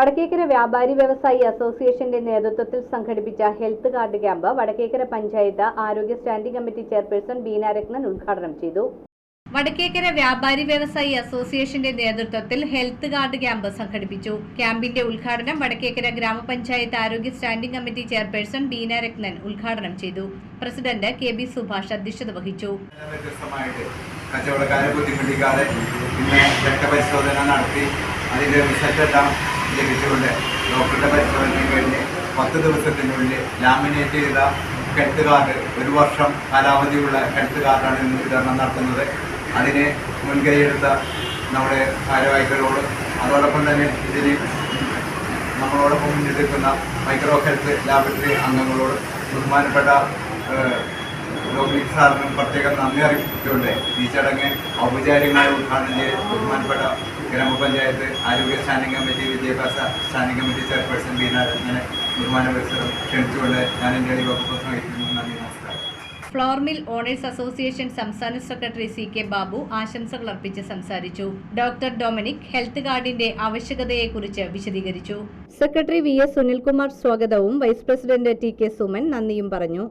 വടക്കേക്കര വ്യാപാരി വ്യവസായി അസോസിയേഷന്റെ നേതൃത്വത്തിൽ സംഘടിപ്പിച്ച health card camp Vadakkekara panchayat ആരോഗ്യ സ്റ്റാൻഡിംഗ് കമ്മിറ്റി ചെയർപേഴ്സൺ ബീനാരത്നൻ ഉദ്ഘാടനം ചെയ്തു. വടക്കേക്കര വ്യാപാരി വ്യവസായി അസോസിയേഷന്റെ നേതൃത്വത്തിൽ ഹെൽത്ത് കാർഡ് ക്യാമ്പ് സംഘടിപ്പിച്ചു. ക്യാമ്പിന്റെ ഉദ്ഘാടനം വടക്കേക്കര ഗ്രാമപഞ്ചായത്ത് ആരോഗ്യ സ്റ്റാൻഡിംഗ് കമ്മിറ്റി ചെയർപേഴ്സൺ ബീനാരത്നൻ ഉദ്ഘാടനം ചെയ്തു. പ്രസിഡന്റ് കെ ബി സുഭാഷ് അധ്യക്ഷത വഹിച്ചു. കച്ചവടക്കാരെ ബുദ്ധിമുട്ടിക്കാതെ പിന്നെ രക്തപരിശോധന നടത്തി. അതിന്റെ റിസൾട്ടെല്ലാം ലഭിച്ചുകൊണ്ട് ഡോക്ടറുടെ പരിശോധനയ്ക്ക് കഴിഞ്ഞ് പത്ത് ദിവസത്തിനുള്ളിൽ ലാമിനേറ്റ് ചെയ്ത ഹെൽത്ത് കാർഡ് ഒരു വർഷം കാലാവധിയുള്ള ഹെൽത്ത് കാർഡാണ് ഇന്ന് വിതരണം നടത്തുന്നത്. അതിന് മുൻകൈയെടുത്ത നമ്മുടെ ഭാരവാഹികളോട് അതോടൊപ്പം തന്നെ ഇതിന് നമ്മളോടൊപ്പം മുന്നിട്ടിരിക്കുന്ന മൈക്രോ ഹെൽത്ത് ലാബറട്ടറി അംഗങ്ങളോട് ബഹുമാനപ്പെട്ട ഡോക്ടർ സാറിനും പ്രത്യേകം നന്ദി അറിയിച്ചുകൊണ്ട് ഈ ചടങ്ങ് ഔപചാരികമായി ഉദ്ഘാടനം ചെയ്ത് ബഹുമാനപ്പെട്ട ഗ്രാമപഞ്ചായത്ത് ആരോഗ്യ സ്റ്റാൻഡിംഗ് കമ്മിറ്റി വിദ്യാഭ്യാസ സ്റ്റാൻഡിംഗ് കമ്മിറ്റി ചെയർപേഴ്സൺ ബീന രത്നനെ ബഹുമാന പരിസരം ക്ഷണിച്ചുകൊണ്ട് ഞാൻ എന്റെ വകുപ്പ് വഹിക്കുന്നു നന്ദി നമസ്കാരം. ഫ്ലോർ മിൽ ഓണേഴ്സ് അസോസിയേഷൻ സംസ്ഥാന സെക്രട്ടറി സി കെ ബാബു ആശംസകൾ അർപ്പിച്ച് സംസാരിച്ചു. ഡോക്ടർ ഡൊമിനിക് ഹെൽത്ത് കാർഡിന്റെ ആവശ്യകതയെക്കുറിച്ച് വിശദീകരിച്ചു. സെക്രട്ടറി വി എസ് സുനിൽകുമാർ സ്വാഗതവും vice president T K Suman നന്ദിയും പറഞ്ഞു.